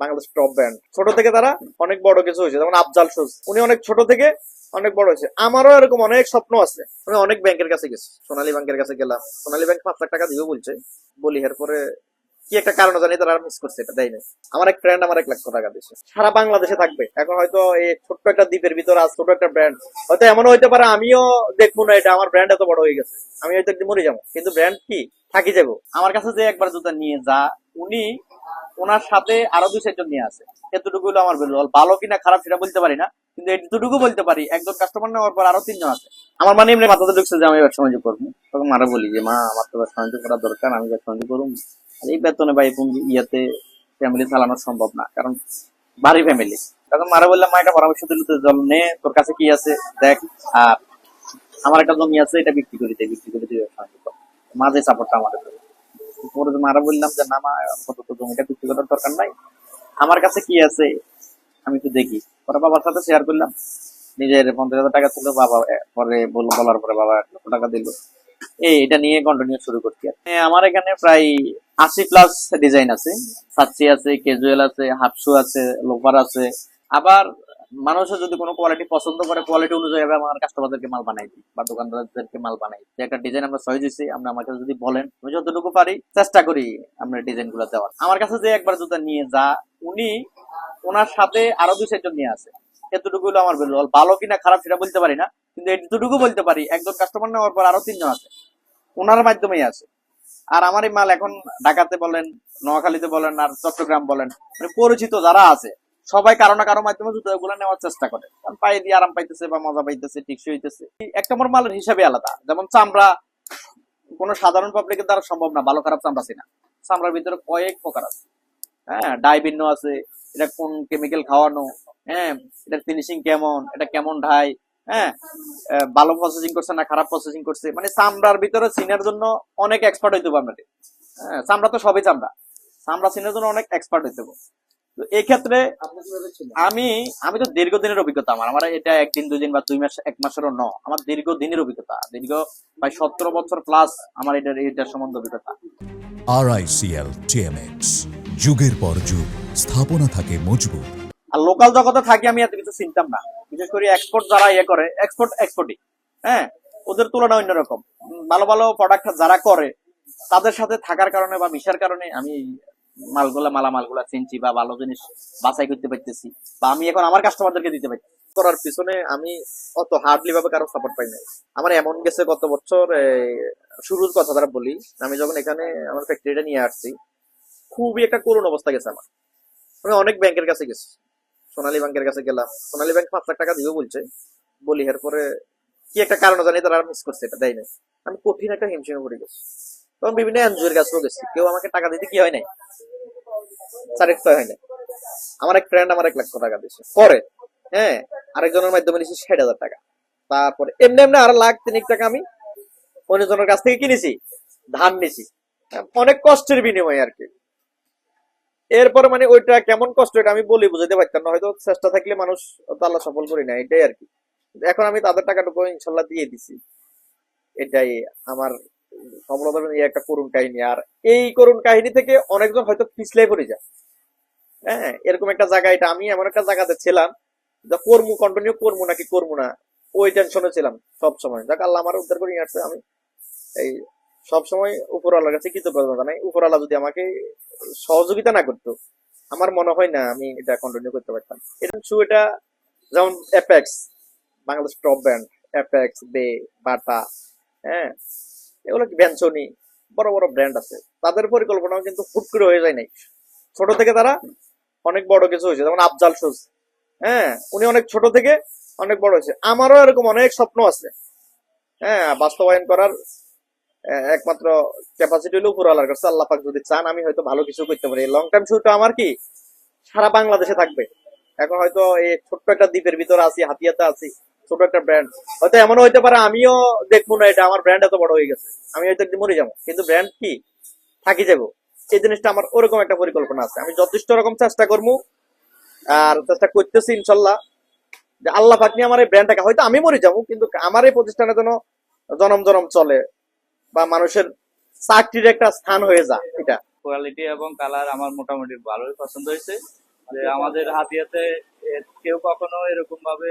Bangladesh top brand ছোট থেকে তারা অনেক বড় কিছু হয়েছে, যেমন আফজাল সুজ। উনি অনেক ছোট থেকে অনেক বড় হয়েছে। আমারও এরকম অনেক স্বপ্ন আছে। আমি অনেক ব্যাংকের কাছে গেছি। সোনালী ব্যাংকের কাছে গেলাম। সোনালী ব্যাংক পাঁচ লাখ টাকা বলছে। বলি, এরপরে কি একটা কারণ জানি, তারা মিস করছে এটা দেয় না আমার এক ফ্রেন্ড আমার এক লাখ টাকা দিয়েছে। সারা বাংলাদেশে থাকবে। এখন হয়তো এই ছোট্ট একটা দ্বীপের ভিতরে আছে ছোট একটা ব্র্যান্ড হয়তো এমনও হইতে পারে, আমিও দেখব না এটা। আমার ব্র্যান্ড এত বড় হয়ে গেছে। আমি হয়তো একদিন মরে যাব। কিন্তু ব্র্যান্ড কি? থাকি যাব। আমার কাছে যে একবার জুতা নিয়ে যা উনি ওনার সাথে আরও দুই চারজন নিয়ে আছে। এতটুকু হলো আমার ভালো কিনা খারাপ সেটা বলতে পারি না, কিন্তু এতটুকু বলতে পারি, একজন কাস্টমার নেওয়ার পর আরও তিনজন আছে। আমার মানে এমনি মাথাতে ঢুকছে যে আমি ব্যবসা বাণিজ্য করব। তখন মারা বলি যে, মা, আমার তো ব্যবসা বাণিজ্য করা দরকার, আমি ব্যবসা বাণিজ্য করুন আর এই বেতনে বা এরকম ইয়াতে ফ্যামিলি চালানো সম্ভব না, কারণ বাড়ি ফ্যামিলি তখন মারা বললাম, মা একটা পরামর্শ দিল তো জল নে, তোর কাছে কি আছে, দেখ। আর আমার একটা জমি আছে, এটা বিক্রি করে দে, বিক্রি করে দিয়ে ব্যবসা বাণিজ্য কর। মাঝে সাপোর্টটা আমাদের। পরে মারা বললাম যে, না, মা কত তো জমিটা বিক্রি করার দরকার নাই। আমার কাছে কি আছে, আমি তো দেখি। পরে বাবার সাথে শেয়ার করলাম। নিজের পঞ্চাশ হাজার টাকা ছিল, বাবা পরে বলার পরে বাবা এক লক্ষ টাকা দিল। এই, এটা নিয়ে কন্টিনিউ শুরু করছি আমার এখানে প্রায় আশি প্লাস ডিজাইন আছে। সাচ্চি আছে ক্যাজুয়াল আছে হাফ শু আছে লোফার আছে। আবার মানুষের যদি কোনো কোয়ালিটি পছন্দ করে কোয়ালিটি অনুযায়ী আমি আমার কাস্টমারদেরকে মাল বানাই দিই বা দোকানদারদেরকে মাল বানাই যে একটা ডিজাইন আমরা সহজ দিচ্ছি আমরা আমাকে যদি বলেন, আমি যতটুকু পারি চেষ্টা করি আমরা ডিজাইনগুলো দেওয়ার। আমার কাছে যে একবার জুতা নিয়ে যা, উনি ওনার সাথে আরও দুই চারজন নিয়ে আছে এতটুকু হলো আমার বেরো ভালো কিনা খারাপ সেটা বলতে পারি না, কিন্তু এতটুকু বলতে পারি, একজন কাস্টমার নেওয়ার পর আরও তিনজন আছে ওনার মাধ্যমেই আছে আর আমার এই মাল এখন ঢাকাতে বলেন, নোয়াখালীতে বলেন, আর চট্টগ্রাম বলেন মানে পরিচিত যারা আছে সবাই কারও না কারও মাধ্যমে জুতোগুলো নেওয়ার চেষ্টা করে। কারণ পায়ে দিয়ে আরাম পাইতেছে বা মজা পাইতেছে টিকসই হইতেছে। এক নম্বর মালের হিসাবে আলাদা। যেমন চামড়া, কোনো সাধারণ পাবলিকের দ্বারা সম্ভব না, ভালো খারাপ চামড়া চিনা চামড়ার ভিতরে কয়েক প্রকার আছে। হ্যাঁ ডাই ভিন্ন আছে, এটা কোন কেমিক্যাল খাওয়ানো হ্যাঁ এটার ফিনিশিং কেমন, এটা কেমন ঢাই হ্যাঁ ভালো প্রসেসিং করছে না, খারাপ প্রসেসিং করছে। মানে চামড়ার ভিতরে চিনার জন্য অনেক এক্সপার্ট হইতে হবে আপনাদের হ্যাঁ চামড়া তো সবই চামড়া। চামড়া চিনার জন্য অনেক এক্সপার্ট হইতে হবে। তো এই ক্ষেত্রে আমি আমি তো দীর্ঘদিনের অভিজ্ঞতা আমার। আমার এটা একদিন দুই দিন বা দুই মাস এক মাসেরও ন। আমার দীর্ঘদিনের অভিজ্ঞতা। দীর্ঘ প্রায় সতেরো বছর প্লাস আমার এটার এটার সম্বন্ধে অভিজ্ঞতা। টিএমএক্স যুগের পর যুগ স্থাপনা থাকে মজবুত। আর লোকাল জগতে থাকি আমি এত কিছু চিনতাম না। বিশেষ করে এক্সপোর্ট যারা ইয়ে করে এক্সপোর্ট এক্সপোর্টই হ্যাঁ? ওদের তুলনা অন্যরকম। ভালো ভালো প্রোডাক্ট যারা করে তাদের সাথে থাকার কারণে বা মিশার কারণে আমি মালগুলা মালা মালগুলা চিনছি বা ভালো জিনিস বাছাই করতে পারতেছি। বা আমি এখন আমার কাস্টমারদেরকে দিতে পারছি করার পিছনে আমি অত হার্ডলি ভাবে কারও সাপোর্ট পাই নাই। আমার এমন গেছে গত বছর শুরুর কথা যারা বলি, আমি যখন এখানে আমার ফ্যাক্টরিটা নিয়ে আসছি, খুবই একটা করুণ অবস্থা গেছে আমার। আমি অনেক ব্যাংকের কাছে গেছি। সোনালী ব্যাংকের কাছে গেলাম। সোনালী ব্যাংক পাঁচ লাখ টাকা দিবে বলছে। বলি, এরপরে কি একটা কারণ জানি তারা মিস করছে এটা, দেয় না আমি কঠিন একটা হিমশিমে পড়ে গেছি। তখন বিভিন্ন এনজিওর কাছেও গেছি। কেউ আমাকে টাকা দিতে কি হয় নাই? স্যাটিসফাই হয় নাই আমার এক ফ্রেন্ড আমার এক টাকা দিয়েছে। পরে হ্যাঁ আরেকজনের মাধ্যমে নিয়েছি ষাট হাজার টাকা। তারপরে, এমনি এমনি আর লাখ তিনেক টাকা আমি অন্যজনের কাছ থেকে কিনেছি ধান অনেক কষ্টের বিনিময়ে আর কি। এরপরে মানে ওইটা কেমন কষ্ট, এটা আমি বলি বুঝাতে পারতাম না। হয়তো চেষ্টা থাকলে মানুষ আল্লাহ সফল করি না এটাই আর কি। এখন আমি তাদের টাকাটুকু ইনশাল্লাহ দিয়ে দিছি। এটাই আমার সফলতার এই একটা করুণ কাহিনী। আর এই করুণ কাহিনী থেকে অনেকজন হয়তো পিছলে পড়ে যায়। হ্যাঁ এরকম একটা জায়গা, এটা আমি এমন একটা জায়গাতে ছিলাম, যা করমু কন্টিনিউ করব নাকি করব না, ওই টেনশনে ছিলাম সব সময় আল্লাহ আমার উদ্ধার করে আসছে, আমি এই সব সময় উপরওয়ালার কাছে কৃতজ্ঞতা জানাই। উপরওয়ালা যদি আমাকে সহযোগিতা না করতো, আমার মনে হয় না আমি এটা কন্টিনিউ করতে পারতাম। এটা শু এটা যেমন Apex Bangladesh top brand Apex Bay Bata হ্যাঁ এগুলো ভ্যানসনি? বড় বড় ব্র্যান্ড আছে। তাদের পরিকল্পনাও কিন্তু হুট করে হয়ে যায় নাই। ছোট থেকে তারা অনেক বড় কিছু হয়েছে। যেমন আফজাল সুজ। হ্যাঁ উনি অনেক ছোট থেকে অনেক বড় হয়েছে। আমারও এরকম অনেক স্বপ্ন আছে। হ্যাঁ বাস্তবায়ন করার একমাত্র ক্যাপাসিটি হলো উপরওয়ালার কাছে। আল্লাহ পাক যদি চান, আমি হয়তো ভালো কিছু করতে পারি। লং টাইম শুরুটা আমার কি? সারা বাংলাদেশে থাকবে। এখন হয়তো এই ছোট্ট একটা দ্বীপের ভিতরে আছি, হাতিয়াতে আছি। ছোট একটা ব্র্যান্ড হয়তো এমনও হইতে পারে, আমিও দেখব না এটা, আমার ব্র্যান্ড এত বড় হয়ে গেছে। আমি হয়তো একদিন মরে যাব। কিন্তু ব্র্যান্ড কি? থাকি যাব। এই জিনিসটা আমার ওরকম একটা পরিকল্পনা আছে। আমি যথেষ্ট রকম চেষ্টা করব আর চেষ্টা করতেছি, ইনশাল্লাহ। যে আল্লাহ পাক নিয়ে আমার এই ব্র্যান্ডটাকে হয়তো আমি মরে যাব, কিন্তু আমার এই প্রতিষ্ঠানে যেন জনম জনম চলে বা মানুষের চাকরির একটা স্থান হয়ে যায়, এটা। কোয়ালিটি এবং কালার আমার মোটামুটি ভালোই পছন্দ হয়েছে। যে আমাদের হাতিয়াতে কেউ কখনো এরকম ভাবে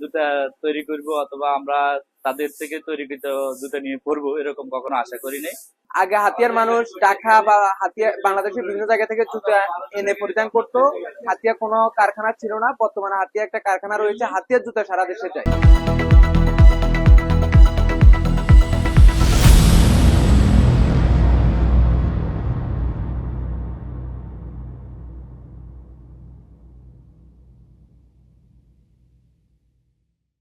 জুতা তৈরি করব অথবা আমরা তাদের থেকে তৈরি তৈরিকৃত জুতা নিয়ে পড়ব এরকম কখনো আশা করি নাই। আগে হাতিয়ার মানুষ টাকা বা হাতিয়ার বাংলাদেশের বিভিন্ন জায়গা থেকে জুতা এনে পরিধান করতো। হাতিয়া কোনো কারখানা ছিল না বর্তমানে হাতিয়া একটা কারখানা রয়েছে হাতিয়ার জুতা সারা দেশে যায়।